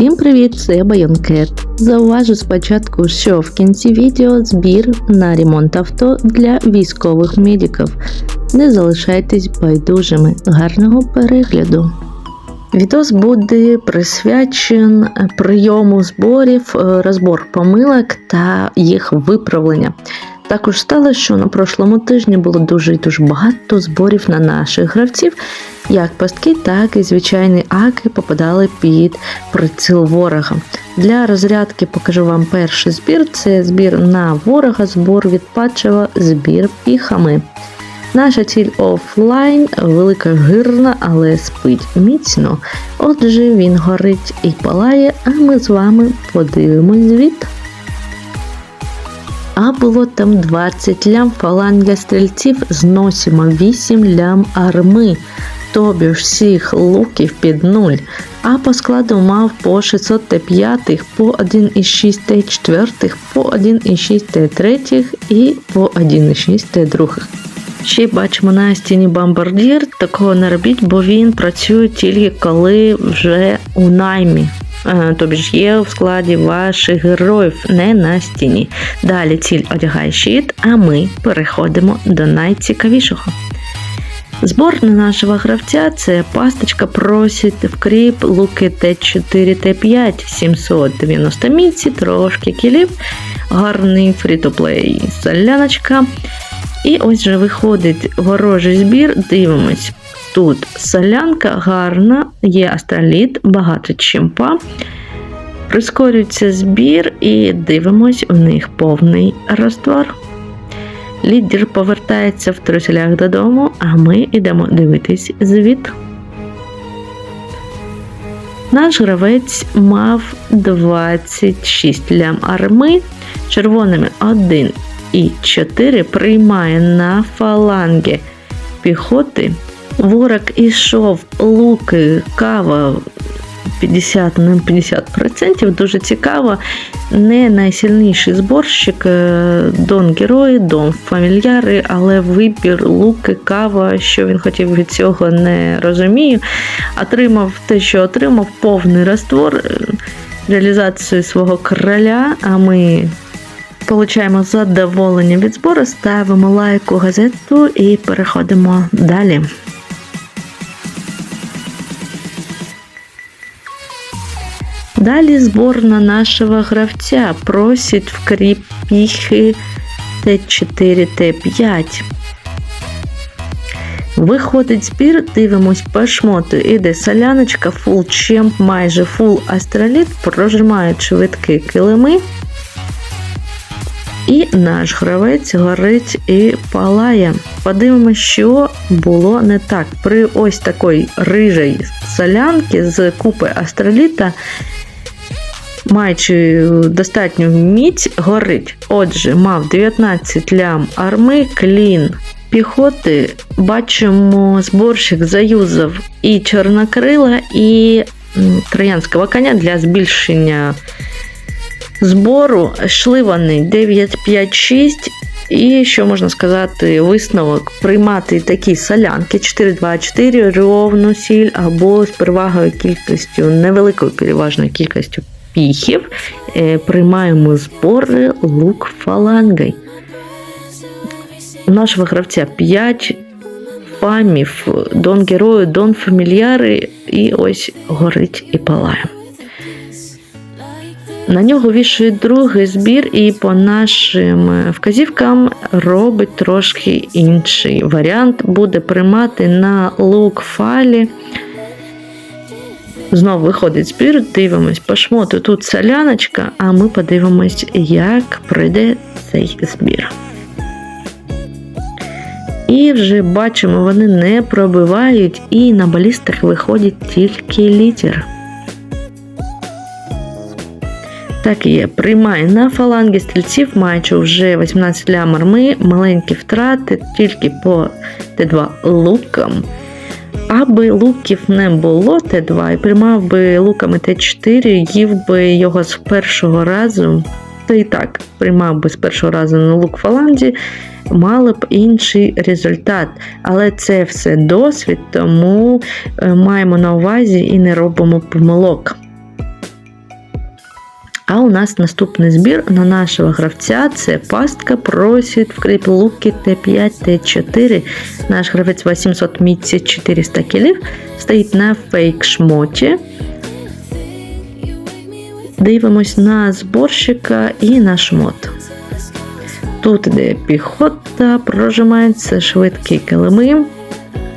Всім привіт, це Байонкет. Зауважу спочатку, що в кінці відео збір на ремонт авто для військових медиків. Не залишайтесь байдужими. Гарного перегляду! Відос буде присвячен прийому зборів, е, розбор помилок та їх виправлення. Також стало, що на прошлому тижні було дуже і дуже багато зборів на наших гравців. Як пастки, так і звичайні аки попадали під приціл ворога. Для розрядки покажу вам перший збір: це збір на ворога, збор від патчева, збір піхами. Наша ціль офлайн велика гирна, але спить міцно. Отже, він горить і палає, а ми з вами подивимось звіт. А було там 20 лям фаланга стрільців, зносимо 8 лям арми, тобі всіх луків під 0. А по складу мав по 600 Т5, по 1,6 Т4, по 1,6 Т3 і по 1,6 Т2. Ще бачимо на стіні бомбардір, такого не робіть, бо він працює тільки коли вже у наймі. Тобі ж є в складі ваших героїв, не на стіні. Далі ціль одягає щит, а ми переходимо до найцікавішого. Збор на нашого гравця це пасточка просить вкріп луки Т4, Т5, 790 міці, трошки кілів, гарний фрі-то-плей соляночка. І ось же виходить ворожий збір, дивимось. Тут солянка гарна, є астраліт, багато чимпа. Прискорюється збір і дивимось, у них повний роствор. Лідер повертається в труселях додому, а ми йдемо дивитись звіт. Наш гравець мав 26 лям арми, червоними 1 і 4 приймає на фаланги піхоти Ворог ішов луки, кава 50 на 50%. Дуже цікаво. Не найсильніший зборщик е, Дон Герої, Дон Фамільяри, але вибір луки, кава, що він хотів від цього, не розумію. Отримав те, що отримав, повний раствор, е, реалізацію свого короля. А ми получаємо задоволення від збору, ставимо лайк у газету і переходимо далі. Далі зборна нашого гравця просить в кріпіхи Т4, Т5. Виходить збір, дивимось по шмоту. Іде соляночка, фул чемп, майже фул астроліт, прожимають швидкі килими. І наш гравець горить і палає. Подивимось, що було не так. При ось такої рижій солянки з купи астроліта маючи достатню міць, горить. Отже, мав 19 лям арми, клін піхоти. Бачимо, зборщик заюзав і чорнокрила, і троянського коня для збільшення збору. Йшли вони 9, 5, 6. І що можна сказати, висновок приймати такі солянки 4-2-4 ровну сіль або з перевагою кількістю, невеликою переважною кількістю успіхів е, приймаємо збори лук фалангой. У нашого гравця 5 фамів, дон герою, дон фамільяри, і ось горить і палає. На нього вішує другий збір, і по нашим вказівкам робить трошки інший варіант. Буде приймати на лук фалі Знову виходить збір, дивимось по шмоту. Тут соляночка, а ми подивимось, як пройде цей збір. І вже бачимо, вони не пробивають, і на балістах виходить тільки літер. Так і є, приймає на фаланги стрільців, маючи вже 18 лям арми, маленькі втрати, тільки по Т2 лукам. Аби луків не було Т2 і приймав би луками Т4, їв би його з першого разу, то і так приймав би з першого разу на лук фаланзі, мали б інший результат. Але це все досвід, тому е, маємо на увазі і не робимо помилок. А у нас наступний збір на нашого гравця це пастка просить вкріп луки Т5, Т4. Наш гравець 800 міці 400 кілів стоїть на фейк шмоті. Дивимось на зборщика і на шмот. Тут іде піхота, прожимається швидкі килими.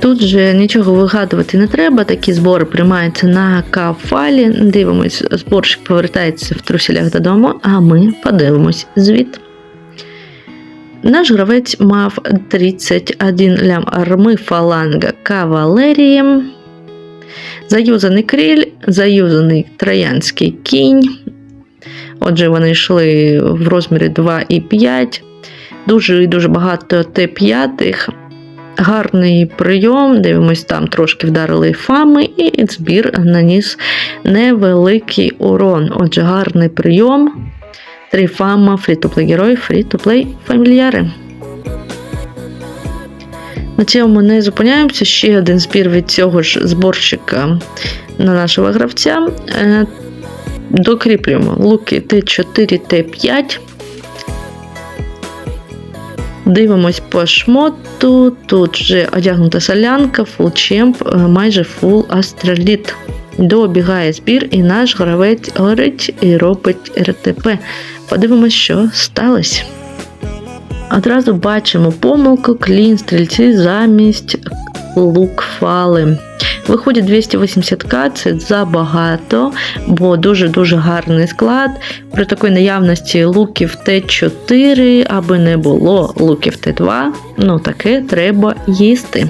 Тут же нічого вигадувати не треба, такі збори приймаються на кафалі. Дивимось, зборщик повертається в труселях додому, а ми подивимось звіт. Наш гравець мав 31 лям арми фаланга кавалерії, заюзаний криль, заюзаний троянський кінь. Отже, вони йшли в розмірі 2,5. Дуже і дуже багато Т5. Гарний прийом, дивимось, там трошки вдарили фами, і збір наніс невеликий урон. Отже, гарний прийом. Три фама, фрі-то-плей герой, фрі-то-плей фамільяри. На цьому не зупиняємося. Ще один збір від цього ж зборщика на нашого гравця. Е, докріплюємо луки Т4, Т5. Дивимось по шмоту. Тут вже одягнута солянка, фул чемп, майже фул астроліт. Добігає збір, і наш гравець горить і робить РТП. Подивимось, що сталося. Одразу бачимо помилку, клін, стрільці замість лук фали. Виходить 280к, це забагато, бо дуже-дуже гарний склад. При такій наявності луків Т4, аби не було луків Т2, ну таке треба їсти.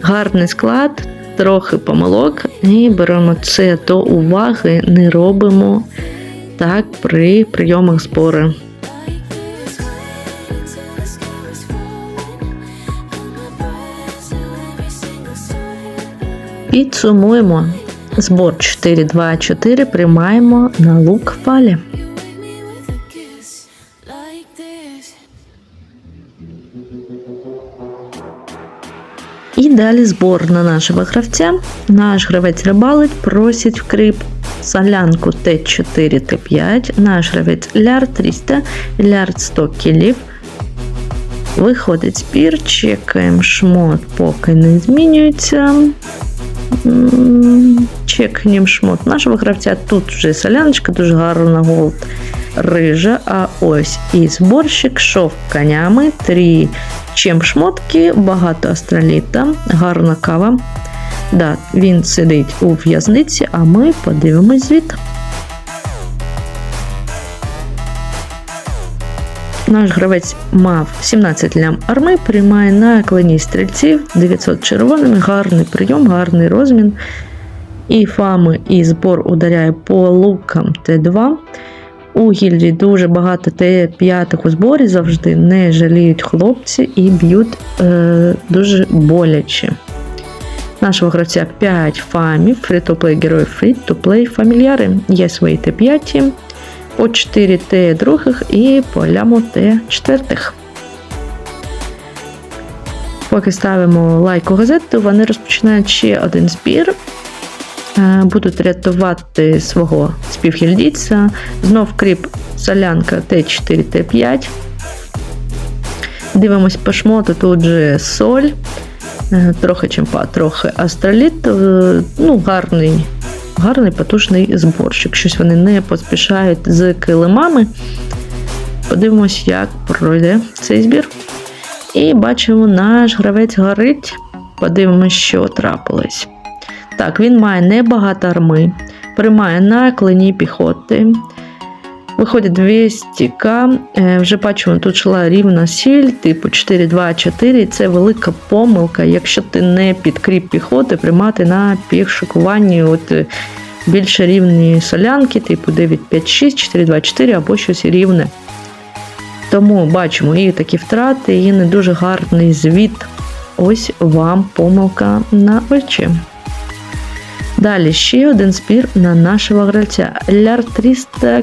Гарний склад, трохи помилок, і беремо це до уваги, не робимо так при прийомах збору. Підсумуємо. Збор 424 приймаємо на лук фалі. І далі збор на нашого гравця. Наш гравець рибалить, просить вкрип солянку Т4, Т5, наш гравець ляр 300, ляр 100 кілів. Виходить збір, чекаємо шмот, поки не змінюється. Чекнім шмот нашого гравця. Тут вже соляночка, дуже гарна голд рижа. А ось і зборщик шов конями, три чим шмотки, багато астраліта, гарна кава. Да, Він сидить у в'язниці, а ми подивимось звіт. Наш гравець мав 17 лям арми, приймає на клині стрільців 900 червоними, гарний прийом, гарний розмін. І фами, і збор ударяє по лукам Т2. У гільдії дуже багато Т5 у зборі завжди не жаліють хлопці і б'ють е, дуже боляче. Нашого гравця 5 фамів, фрі-то-плей героїв, фрі-то-плей фамільяри. Є свої Т5 по 4 Т других і по ляму Т четвертих. Поки ставимо лайк у газету, вони розпочинають ще один збір. Е, будуть рятувати свого співгільдійця. Знов кріп солянка Т4, Т5. Дивимось по шмоту, тут же соль, е, трохи чемпа, трохи астроліт. Е, ну, гарний гарний потужний зборщик. Щось вони не поспішають з килимами. Подивимось, як пройде цей збір. І бачимо, наш гравець горить. Подивимось, що трапилось. Так, він має небагато арми, приймає на клині піхоти. Виходить 200к. Е, вже бачимо, тут йшла рівна сіль, типу 4-2-4. Це велика помилка, якщо ти не підкріп піхоти, приймати на пішикуванні от е, більше рівні солянки, типу 9-5-6, 4-2-4 або щось рівне. Тому бачимо і такі втрати, і не дуже гарний звіт. Ось вам помилка на очі. Далі ще один спір на нашого гравця. Ляр 300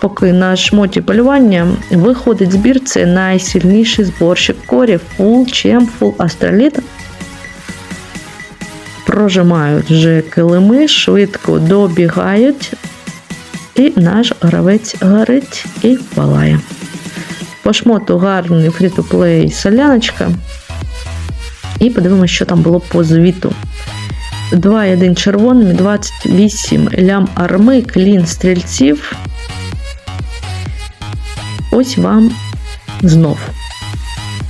поки на шмоті полювання виходить збір, це найсильніший зборщик корів Full Чем, Full Астроліт. Прожимають вже килими, швидко добігають. І наш гравець горить і палає. По шмоту гарний фрі-то-плей соляночка. І подивимося, що там було по звіту. 2-1 червоними, 28 лям арми, клін стрільців. Ось вам знов.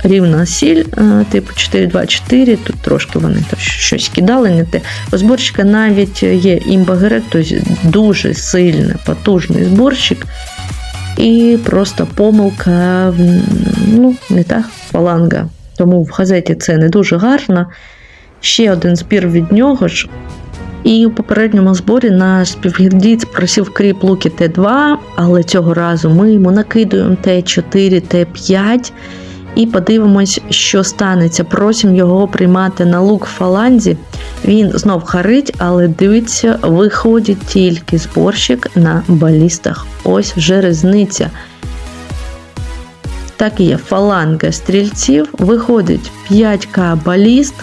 Рівна сіль, типу 4-2-4, тут трошки вони щось кидали, не те. У зборщика навіть є імбагерет, тобто дуже сильний, потужний зборщик. І просто помилка, ну, не та фаланга. Тому в газеті це не дуже гарно. Ще один збір від нього ж. І у попередньому зборі наш співгільдієць просив кріп луки Т2, але цього разу ми йому накидуємо Т4, Т5 і подивимось, що станеться. Просимо його приймати на лук фаланзі. Він знов харить, але дивіться, виходить тільки зборщик на балістах. Ось вже різниця. Так і є фаланга стрільців, виходить 5К баліст,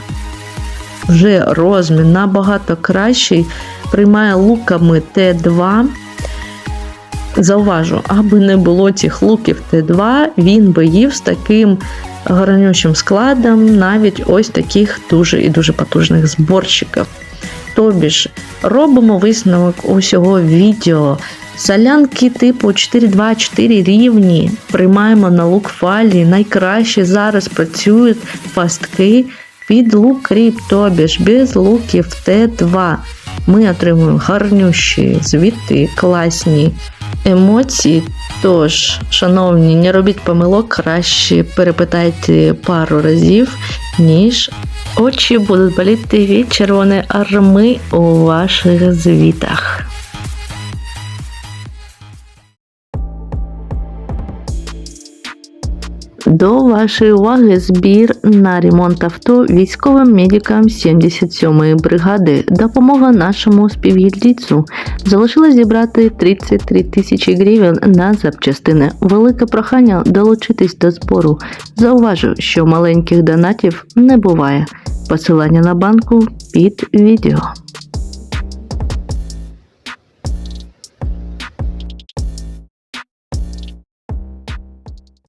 вже розмін набагато кращий, приймає луками Т2. Зауважу, аби не було цих луків Т2, він би їв з таким гарнючим складом навіть ось таких дуже і дуже потужних зборщиків. Тобі ж робимо висновок усього відео. Солянки типу 4-2-4 рівні приймаємо на лук фалі. Найкраще зараз працюють пастки під лук кріп, тобі ж без луків Т2. Ми отримуємо гарнющі звіти, класні емоції. Тож, шановні, не робіть помилок, краще перепитайте пару разів, ніж очі будуть боліти від червоної арми у ваших звітах. До вашої уваги збір на ремонт авто військовим медикам 77-ї бригади. Допомога нашому співгільдійцю. Залишилось зібрати 33 тисячі гривень на запчастини. Велике прохання долучитись до збору. Зауважу, що маленьких донатів не буває. Посилання на банку під відео.